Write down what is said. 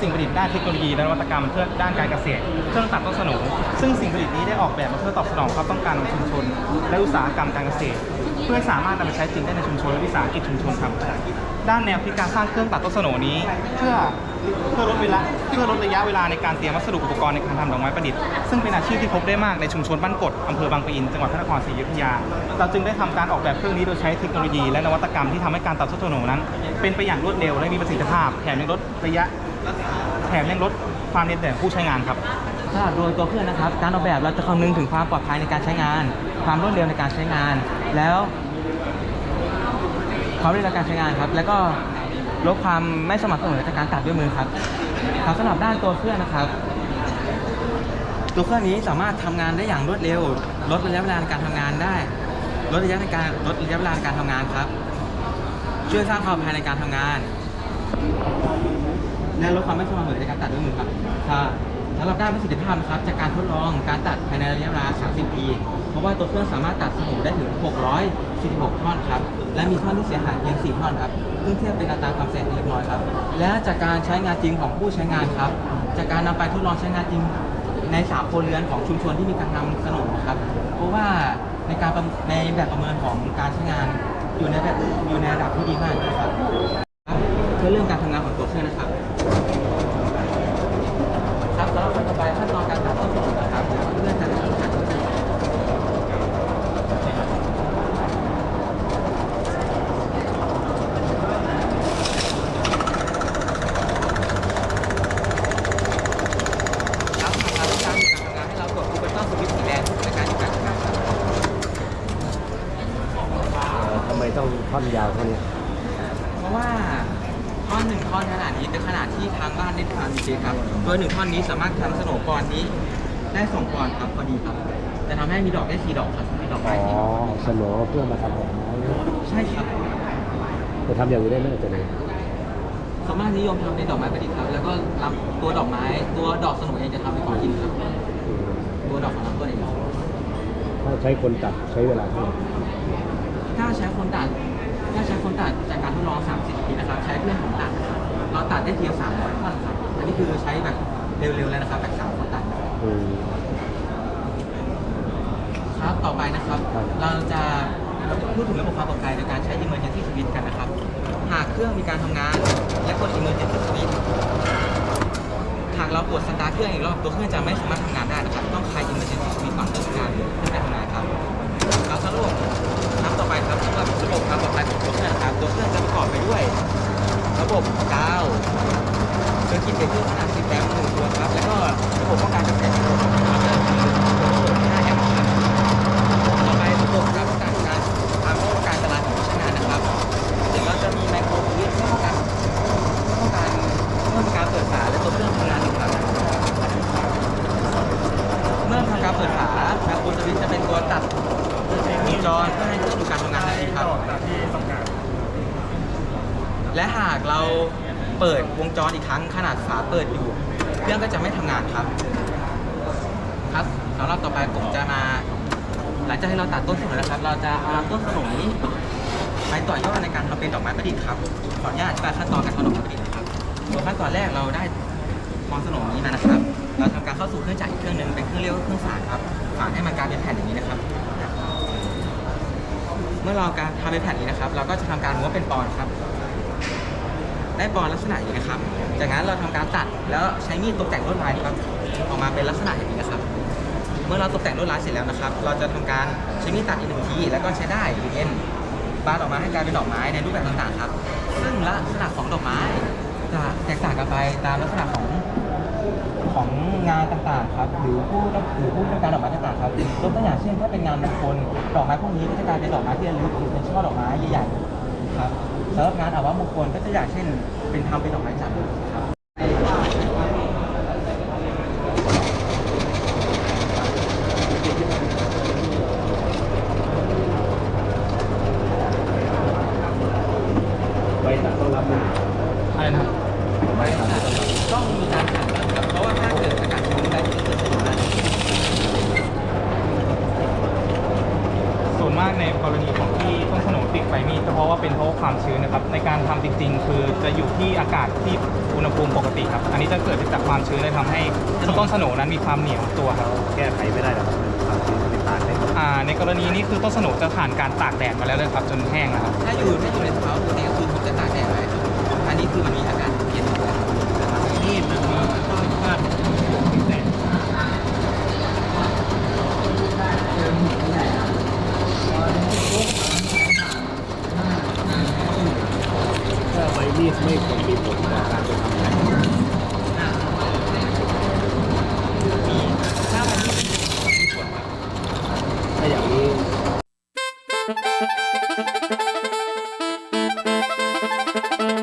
สิ่งประดิษฐ์ด้านเทคโนโลยีและนวัตกรรมเพื่อด้านการเกษตร เครื่องตัดต้นสนงซึ่งสิ่งประดิษฐ์นี้ได้ออกแบบมาเพื่อตอบสนองความต้องการของชุมชน และอุตสาหกรรมการเกษตร เพื่อสามารถนำไปใช้จริงได้ในชุมชนและวิสาหกิจชุมชนครับด้านแนวคิดการสร้างเครื่องตัดต้นสนนี้ เพื่อเพื่อลดเวลาเพื่อลดระยะเวลาในการเตรียมวัสดุอุปกรณ์ในการทำดอกไม้ประดิษฐ์ซึ่งเป็นอาชีพที่พบได้มากในชุมชนบ้านกดอำเภอบางปะอินจังหวัดพระนครศรีอยุธยา เราจึงได้ทำการออกแบบเครื่องนี้โดยใช้เทคโนโลยีและนวัตกรรมที่ทำให้การตัดต้นสนนั้น เป็นไปอย่างรวดเร็วและมีประสิทธิภาพแถมยังลดระยะ แถมยังลดความเหน็ดเหนื่ผู้ใช้งานครับ สำหรับโดยตัวเครื่องนะครับ การออกแบบเราจะคำนึงถึงความปลอดภัยในการใช้งาน ความรวดเร็วในการใช้งาน แล้วความรวดเร็วในการใช้งานครับ แล้วก็ลดความไม่สม่ำเสมอจากการตัดด้วยมือครับครับสำหรับด้านตัวเครื่องนะครับ ตัวเครื่องนี้สามารถทำงานได้อย่างรวดเร็ว ลดระยะเวลาในการทำงานได้ ลดระยะในการลดระยะเวลาในการทำงานครับ ช่วยสร้างความปลอดภัยในการทำงาน และลดความไม่สม่ำเสมอในการตัดด้วยมือครับค่ะสำหรับด้านประสิทธิภาพนะครับจากการทดลองการตัดภายในระยะเวลา 30 ปี เพราะว่าตัวเครื่องสามารถตัดสมุนได้ถึง 646 ท่อนครับ และมีท่อนที่เสียหายเพียง 4 ท่อนครับซึ่งเทียบเป็นอัตราความเสียงที่เล็กน้อยครับ และจากการใช้งานจริงของผู้ใช้งานครับ จากการนำไปทดลองใช้งานจริงในสามคเรือนของชุมชนที่มีการนำสนุนนะครับ เพราะว่าในการในแบบประเมินของการใช้งานอยู่ในแบบอยู่ในระดับที่ดีมากนะครับเพื่อเรื่องการทำงานของตัวเครื่องนะครับแล้วเราต่อไปขั้นตอนการตัดต้นสนนะครับเพื่อจะทำการครับทางเราต้องการมีการทำงานให้เรากดคูเปอร์ต้นสวิตช์สีแดงในการที่การทำงานครับ ทำไม ต้องท่อนยาวเท่านี้เพราะว่าท่อนหนึ่งท่อนขนาดนี้เป็นขนาดที่ทางบ้านได้ทำจริงๆครับโดยหนึ่งท่อนนี้สามารถทำสโนว์กรนี้ ได้สองกรครับพอดีครับจะทำให้มีดอกได้สี่ดอกครับมีดอกอ๋ไม้อสี่ดอกสโนว์เพื่อมาทำดอกไม้ใช่ครับจะทำอย่างอื่นได้ไหมอาจารย์สามารถนิยมทำเป็นดอกไม้ประดิษฐ์ครับ แล้วก็รับตัวดอกไม้ตัวดอกสโนว์เองจะทำเป็นของกินครับ อืมตัวดอกของลำต้นเองถ้าใช้คนตัดใช้เวลาเท่าไหร่ ถ้าใช้คนตัดถ้าใช้คนตัดจากการทดลอง 30ปีนะครับ ใช้เพื่อนผมตัดเราตัดได้เพียง300ท่อนครับ อันนี้คือใช้แบบเร็วๆแล้วนะครับแบบสามคนตัดอืม ครับต่อไปนะครับ ครับ เราจะพูดถึงระบบความปลอดภัยในการใช้ emergency switch กันนะครับ หากเครื่องมีการทำงานและกด emergency switch หากเรากดสตาร์ทเครื่องอีกรอบตัวเครื่องจะไม่สามารถทำงาน จรเพื่อให้เครื่องหยุดการทำงานทันทีครับ และหากเราเปิดวงจรอีกครั้งขนาดฝาเปิดอยู่ เครื่องก็จะไม่ทำงานครับ ครับสำหรับต่อไปผมจะมา หลังจากที่เราตัดต้นสนุนนะครับ เราจะเอาต้นสนุนนี้ไปต่อยอดในการทำเป็นดอกไม้ประดิษฐ์ครับขออนุญาตอธิบายขั้นตอนการทำดอกไม้ประดิษฐ์นะครับขั้นตอนแรกเราได้มองสนุนนี้มานะครับ เราทำการเข้าสู่เครื่องจักรอีกเครื่องหนึ่งเป็นเครื่องเรียกว่าเครื่องฝานครับฝานให้มันกลายเป็นแผ่นอย่างนี้นะครับ เมื่อเราการทำเป็นแผ่นนี้นะครับ เราก็จะทำการม้วนเป็นปอนครับ ได้ปอนลักษณะอย่างนี้นะครับ จากนั้นเราทำการตัดแล้วใช้มีดตกแต่งลวดลายครับ ออกมาเป็นลักษณะอย่างนี้นะครับ เมื่อเราตกแต่งลวดลายเสร็จแล้วนะครับ เราจะทำการใช้มีดตัดอีกหนึ่งทีแล้วก็ใช้ได้หรือเอ็นบานออกมาให้กลายเป็นดอกไม้ในรูปแบบต่างๆครับ ซึ่งลักษณะของดอกไม้จะแตกต่างกันไปตามลักษณะของานต่างๆครับหรือผู้หรือผู้ต้องการดอกไม้ต่างๆครับยกตัวอย่างเช่นถ้าเป็นงานมงคลดอกไม้พวกนี้ก็จะกลายเป็นดอกไม้ที่ระลึกหรือเป็นช่อดอกไม้ใหญ่ๆครับสำหรับงานอาวมงคลก็จะอย่างเช่น เป็นทำเป็นดอกไม้จันทร์ครับใบตัดต้องรับนะอะไรนะครับ ใบตัดต้องรับ ต้องมีการแข่งกันครับ เพราะว่าถ้าเกิดอากาศชื้นได้จะเกิดสนิมได้ ส่วนมากใน กรณีของที่ ต้นสโหนติดไฟมีดก็เพราะว่าเป็นเพราะว่าความชื้นนะครับ ในการทำจริง ๆ คือจะอยู่ที่อากาศที่อุณหภูมิปกติครับ อันนี้จะเกิดจากความชื้นเลยทำให้ต้นสโหนนั้นมีความเหนียวตัวครับแก้ไขไม่ได้หรอกความชื้นเป็นตากได้อ่าในกรณีนี้คือต้นสโหนจะผ่านการตากแดดมาแล้วเลยครับจนแห้งแล้วครับถ้าอยู่ถ้าอยู่ใน